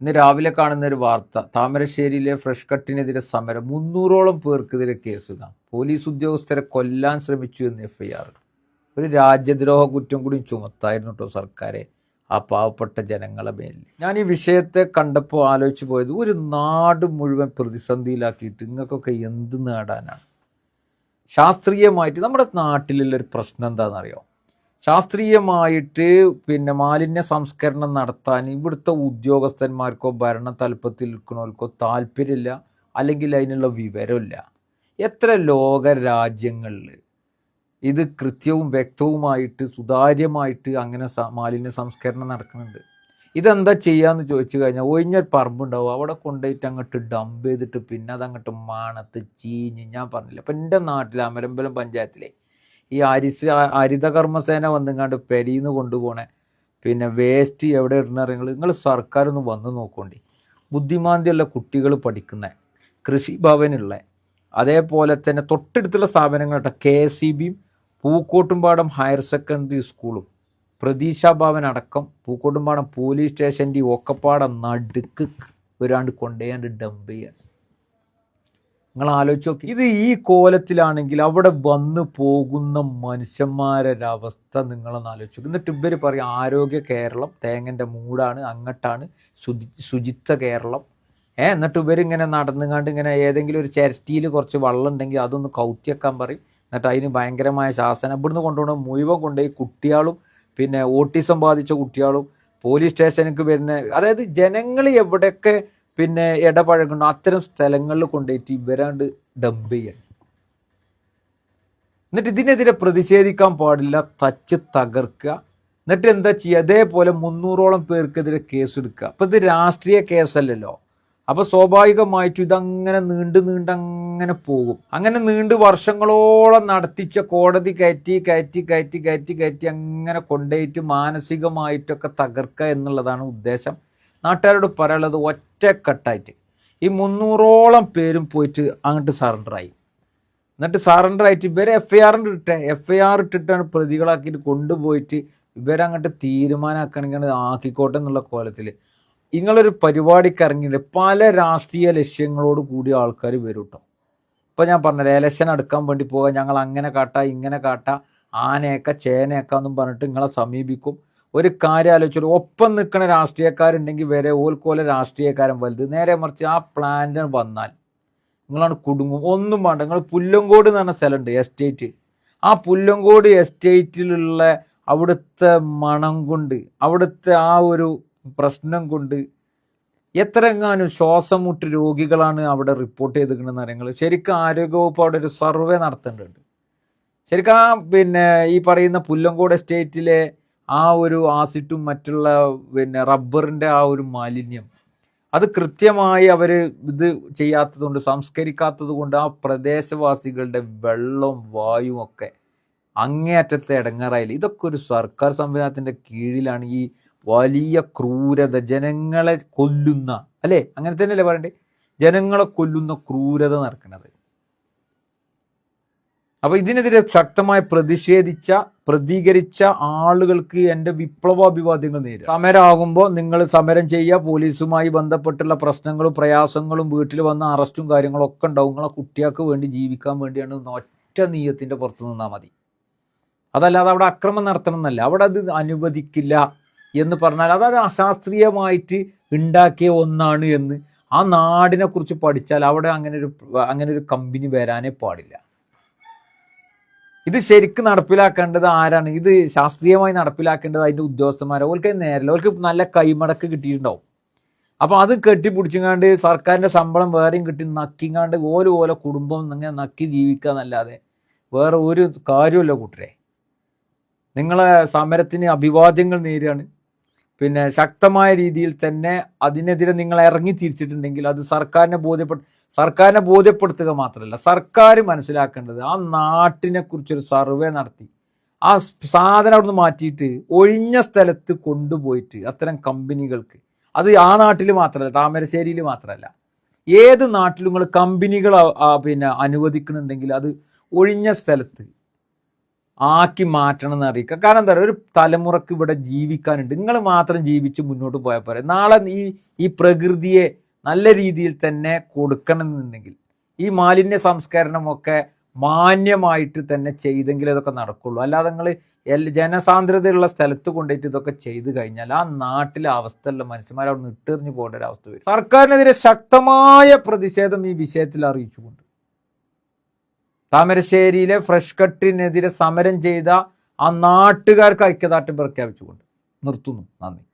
ഇന്ന് രാവിലെ കാണുന്ന ഒരു വാർത്ത. താമരശ്ശേരിയിലെ ഫ്രഷ് കട്ടിനെതിരെ സമരം. മുന്നൂറോളം പേർക്കെതിരെ കേസ് ഇതാ. പോലീസ് ഉദ്യോഗസ്ഥരെ കൊല്ലാൻ ശ്രമിച്ചു എന്ന് എഫ് ഐ ആർ ഒരു രാജ്യദ്രോഹ കുറ്റം കൂടി ചുമത്തായിരുന്നു കേട്ടോ സർക്കാരെ. ആ പാവപ്പെട്ട ജനങ്ങളെ മേലിൽ. ഞാൻ ഈ വിഷയത്തെ കണ്ടപ്പോൾ ആലോചിച്ച് പോയത് ഒരു നാട് മുഴുവൻ പ്രതിസന്ധിയിലാക്കിയിട്ട് നിങ്ങൾക്കൊക്കെ എന്ത് നേടാനാണ്? ശാസ്ത്രീയമായിട്ട് നമ്മുടെ നാട്ടിലുള്ള ഒരു പ്രശ്നം എന്താണെന്നറിയോ? ശാസ്ത്രീയമായിട്ട് പിന്നെ മാലിന്യ സംസ്കരണം നടത്താൻ ഇവിടുത്തെ ഉദ്യോഗസ്ഥന്മാർക്കോ ഭരണ തലപ്പത്തിൽ നിൽക്കുന്നവർക്കോ താല്പര്യമില്ല. അല്ലെങ്കിൽ അതിനുള്ള വിവരമില്ല. എത്ര ലോക രാജ്യങ്ങളിൽ ഇത് കൃത്യവും വ്യക്തവുമായിട്ട് സുതാര്യമായിട്ട് അങ്ങനെ മാലിന്യ സംസ്കരണം നടക്കുന്നുണ്ട്. ഇതെന്താ ചെയ്യാന്ന് ചോദിച്ചു കഴിഞ്ഞാൽ ഒഴിഞ്ഞൊരു പറമ്പുണ്ടാവും. അവിടെ കൊണ്ടുപോയിട്ട് അങ്ങോട്ട് ഡംപ് ചെയ്തിട്ട് പിന്നെ അതങ്ങോട്ട് മാണത്ത് ചീഞ്ഞ് ഞാൻ പറഞ്ഞില്ല. അപ്പം എന്റെ നാട്ടിൽ അമരമ്പലം പഞ്ചായത്തിലെ ഈ അരിസ് ഹരിതകർമ്മസേന വന്നിങ്ങാണ്ട് പെരിന്ന് കൊണ്ടുപോണേ. പിന്നെ വേസ്റ്റ് എവിടെ ഇടുന്നറിയങ്ങൾ നിങ്ങൾ സർക്കാരൊന്നും വന്ന് നോക്കണ്ടി. ബുദ്ധിമാന്തിയുള്ള കുട്ടികൾ പഠിക്കുന്ന കൃഷിഭവനുള്ള. അതേപോലെ തന്നെ തൊട്ടടുത്തുള്ള സ്ഥാപനങ്ങളുടെ കെ എസ് സി ബിയും പൂക്കോട്ടുംപാടം ഹയർ സെക്കൻഡറി സ്കൂളും. പ്രതീക്ഷ ഭവൻ അടക്കം പൂക്കോട്ടുംപാടം പോലീസ് സ്റ്റേഷന്റെ ഒക്കപ്പാടം നടുക്ക് ഒരാണ്ട് കൊണ്ടുപോയാണ്ട് ഡംപ് ചെയ്യാൻ നിങ്ങൾ ആലോചിച്ച് നോക്കി. ഇത് ഈ കോലത്തിലാണെങ്കിൽ അവിടെ വന്നു പോകുന്ന മനുഷ്യന്മാരൊരവസ്ഥ നിങ്ങളൊന്ന് ആലോചിച്ച് എന്നിട്ട് ഇവർ പറയും ആരോഗ്യ കേരളം തേങ്ങന്റെ മൂടാണ് അങ്ങട്ടാണ് ശുചി ശുചിത്വ കേരളം. ഏ എന്നിട്ട് ഇവരിങ്ങനെ നടന്നുകൊണ്ട് ഇങ്ങനെ ഏതെങ്കിലും ഒരു ചരറ്റിയിൽ കുറച്ച് വെള്ളം ഉണ്ടെങ്കിൽ അതൊന്ന് കൗത്തിയക്കാൻ പറയും. എന്നിട്ട് അതിന് ഭയങ്കരമായ ശാസനം. ഇവിടുന്ന് കൊണ്ടുപോകണ മുഴുവൻ കൊണ്ടുപോയി കുട്ടികളും പിന്നെ ഓട്ടിസം ബാധിച്ച കുട്ടികളും പോലീസ് സ്റ്റേഷനിലേക്ക് വരുന്ന അതായത് ജനങ്ങൾ എവിടെയൊക്കെ പിന്നെ ഇടപഴകുന്നു അത്തരം സ്ഥലങ്ങളിൽ കൊണ്ടുപോയിട്ട് ഇവരാണ്ട് ഡംപ് ചെയ്യണം. എന്നിട്ട് ഇതിനെതിരെ പ്രതിഷേധിക്കാൻ പാടില്ല തച്ച് തകർക്കുക. എന്നിട്ട് എന്താ ചെയ്യുക? അതേപോലെ മുന്നൂറോളം പേർക്കെതിരെ കേസ് എടുക്കുക അപ്പം ഇത് രാഷ്ട്രീയ കേസല്ലല്ലോ. അപ്പോൾ സ്വാഭാവികമായിട്ടും ഇതങ്ങനെ നീണ്ട് നീണ്ട് അങ്ങനെ പോകും. അങ്ങനെ നീണ്ട് വർഷങ്ങളോളം നടത്തിച്ച കോടതി കയറ്റി കയറ്റി കയറ്റി കയറ്റി കയറ്റി അങ്ങനെ കൊണ്ടുപോയിട്ട് മാനസികമായിട്ടൊക്കെ തകർക്കുക എന്നുള്ളതാണ് ഉദ്ദേശം. നാട്ടുകാരോട് പറയാനുള്ളത് ഒറ്റക്കെട്ടായിട്ട്. ഈ മുന്നൂറോളം പേരും പോയിട്ട് അങ്ങോട്ട് സറണ്ടറായി എന്നിട്ട് സറണ്ടർ ആയിട്ട് ഇവരെ എഫ് ഐ ആറിന്റെ ഇട്ടെ എഫ് ഐ ആർ ഇട്ടിട്ടാണ് പ്രതികളാക്കിയിട്ട് കൊണ്ടുപോയിട്ട് ഇവരങ്ങോട്ട് തീരുമാനമാക്കണമെങ്കിൽ ആക്കിക്കോട്ടെ എന്നുള്ള കോലത്തിൽ നിങ്ങളൊരു പരിപാടിക്ക് ഇറങ്ങിയിട്ട് പല രാഷ്ട്രീയ ലക്ഷ്യങ്ങളോട് കൂടി ആൾക്കാർ വരും കേട്ടോ ഇപ്പോൾ ഞാൻ പറഞ്ഞത് എലക്ഷൻ എടുക്കാൻ വേണ്ടി പോകാൻ ഞങ്ങൾ അങ്ങനെ കാട്ടാം ഇങ്ങനെ കാട്ടാം ആനയൊക്കെ ചേനയൊക്കെ എന്നും പറഞ്ഞിട്ട് നിങ്ങളെ സമീപിക്കും. ഒരു കാര്യം ആലോചിച്ചു ഒപ്പം നിൽക്കുന്ന രാഷ്ട്രീയക്കാരുണ്ടെങ്കിൽ വരെ ഓൽക്കോലെ രാഷ്ട്രീയക്കാരൻ വലുത്. നേരെ മറിച്ച് ആ പ്ലാന്റ് വന്നാൽ നിങ്ങളാണ് കുടുങ്ങും. ഒന്നും വേണ്ട. നിങ്ങൾ പുല്ലങ്കോട് എന്ന് പറഞ്ഞ സ്ഥലമുണ്ട് എസ്റ്റേറ്റ് ആ പുല്ലങ്കോട് എസ്റ്റേറ്റിലുള്ള അവിടുത്തെ മണം കൊണ്ട് അവിടുത്തെ ആ ഒരു പ്രശ്നം കൊണ്ട് എത്രങ്ങാനും ശ്വാസം മുട്ട് രോഗികളാണ് അവിടെ റിപ്പോർട്ട് ചെയ്തിരിക്കുന്നത് അറിയങ്ങൾ ശരിക്കും ആരോഗ്യവകുപ്പ് അവിടെ ഒരു സർവേ നടത്തേണ്ടതുണ്ട് ശരിക്കും ആ പിന്നെ ഈ പറയുന്ന പുല്ലങ്കോട് എസ്റ്റേറ്റിലെ ആ ഒരു ആസിഡും മറ്റുള്ള പിന്നെ റബ്ബറിന്റെ ആ ഒരു മാലിന്യം അത് കൃത്യമായി അവർ ഇത് ചെയ്യാത്തതുകൊണ്ട് സംസ്കരിക്കാത്തത് കൊണ്ട് ആ പ്രദേശവാസികളുടെ വെള്ളവും വായുവും ഒക്കെ അങ്ങേയറ്റത്തെ ഇടങ്ങാറായില്ല ഇതൊക്കെ ഒരു സർക്കാർ സംവിധാനത്തിന്റെ കീഴിലാണ് ഈ വലിയ ക്രൂരത ജനങ്ങളെ കൊല്ലുന്ന അല്ലേ? അങ്ങനെ തന്നെയല്ലേ പറയണ്ടേ? ജനങ്ങളെ കൊല്ലുന്ന ക്രൂരത നടക്കുന്നത് അപ്പൊ ഇതിനെതിരെ ശക്തമായി പ്രതിഷേധിച്ച പ്രതികരിച്ച ആളുകൾക്ക് എന്റെ വിപ്ലവാഭിവാദ്യങ്ങൾ നേരിടും സമരമാകുമ്പോൾ നിങ്ങൾ സമരം ചെയ്യുക പോലീസുമായി ബന്ധപ്പെട്ടുള്ള പ്രശ്നങ്ങളും പ്രയാസങ്ങളും വീട്ടിൽ വന്ന അറസ്റ്റും കാര്യങ്ങളും ഒക്കെ ഉണ്ടാവും. നിങ്ങളെ കുട്ടികൾക്ക് വേണ്ടി ജീവിക്കാൻ വേണ്ടിയാണ് ഒറ്റ നീയത്തിന്റെ പുറത്ത് നിന്നാൽ മതി. അതല്ലാതെ അവിടെ അക്രമം നടത്തണം എന്നല്ല അവിടെ അത് അനുവദിക്കില്ല എന്ന് പറഞ്ഞാൽ അതായത് അശാസ്ത്രീയമായിട്ട് ഉണ്ടാക്കിയ ഒന്നാണ് എന്ന് ആ നാടിനെ കുറിച്ച് പഠിച്ചാൽ അവിടെ അങ്ങനെ ഒരു അങ്ങനെ ഒരു കമ്പനി വരാനേ പാടില്ല. ഇത് ശരിക്കും നടപ്പിലാക്കേണ്ടത് ആരാണ്? ഇത് ശാസ്ത്രീയമായി നടപ്പിലാക്കേണ്ടത് അതിന്റെ ഉദ്യോഗസ്ഥന്മാരെ. ഓർക്ക് നേരല്ല. ഓർക്ക് നല്ല കൈമടക്ക് കിട്ടിയിട്ടുണ്ടാവും. അപ്പോൾ അത് കെട്ടിപ്പിടിച്ചിങ്ങാണ്ട് സർക്കാരിന്റെ ശമ്പളം വേറെയും കിട്ടി നക്കിങ്ങാണ്ട് ഓരോ ഓരോ കുടുംബം ഇങ്ങനെ നക്കി ജീവിക്കുക എന്നല്ലാതെ വേറെ ഒരു കാര്യമല്ല കൂട്ടരെ. നിങ്ങളെ സമരത്തിന് അഭിവാദ്യങ്ങൾ നേരുകയാണ് പിന്നെ ശക്തമായ രീതിയിൽ തന്നെ അതിനെതിരെ നിങ്ങൾ ഇറങ്ങി തിരിച്ചിട്ടുണ്ടെങ്കിൽ അത് സർക്കാരിനെ ബോധ്യപ്പെട്ട സർക്കാരിനെ ബോധ്യപ്പെടുത്തുക മാത്രമല്ല സർക്കാർ മനസ്സിലാക്കേണ്ടത് ആ നാട്ടിനെ കുറിച്ചൊരു സർവേ നടത്തി. ആ സാധനം അവിടുന്ന് മാറ്റിയിട്ട് ഒഴിഞ്ഞ സ്ഥലത്ത് കൊണ്ടുപോയിട്ട് അത്തരം കമ്പനികൾക്ക്. അത് ആ നാട്ടിൽ മാത്രമല്ല താമരശ്ശേരിയിൽ മാത്രമല്ല. ഏത് നാട്ടിലും നിങ്ങൾ കമ്പനികൾ പിന്നെ അനുവദിക്കുന്നുണ്ടെങ്കിൽ അത് ഒഴിഞ്ഞ സ്ഥലത്ത് ആക്കി മാറ്റണം എന്ന് അറിയിക്കുക. കാരണം എന്താ പറയുക ഒരു തലമുറയ്ക്ക് ഇവിടെ ജീവിക്കാനുണ്ട്. നിങ്ങൾ മാത്രം ജീവിച്ച് മുന്നോട്ട് പോയാൽ പോരെ. നാളെ ഈ ഈ പ്രകൃതിയെ നല്ല രീതിയിൽ തന്നെ കൊടുക്കണം എന്നുണ്ടെങ്കിൽ ഈ മാലിന്യ സംസ്കരണമൊക്കെ മാന്യമായിട്ട് തന്നെ ചെയ്തെങ്കിൽ ഇതൊക്കെ നടക്കുള്ളൂ. അല്ലാതെ നിങ്ങൾ ജനസാന്ദ്രതയുള്ള സ്ഥലത്ത് കൊണ്ടുപോയിട്ട് ഇതൊക്കെ ചെയ്തു കഴിഞ്ഞാൽ ആ നാട്ടിലെ അവസ്ഥയുള്ള മനുഷ്യന്മാർ അവിടെ ഇട്ടെറിഞ്ഞു പോകേണ്ട ഒരു അവസ്ഥ വരും. സർക്കാരിനെതിരെ ശക്തമായ പ്രതിഷേധം ഈ വിഷയത്തിൽ അറിയിച്ചുകൊണ്ട്. താമരശ്ശേരിയിലെ ഫ്രഷ് കട്ടിനെതിരെ സമരം ചെയ്ത ആ നാട്ടുകാർക്ക് ഐക്യദാർഢ്യം പ്രഖ്യാപിച്ചുകൊണ്ട് നിർത്തുന്നു. നന്ദി.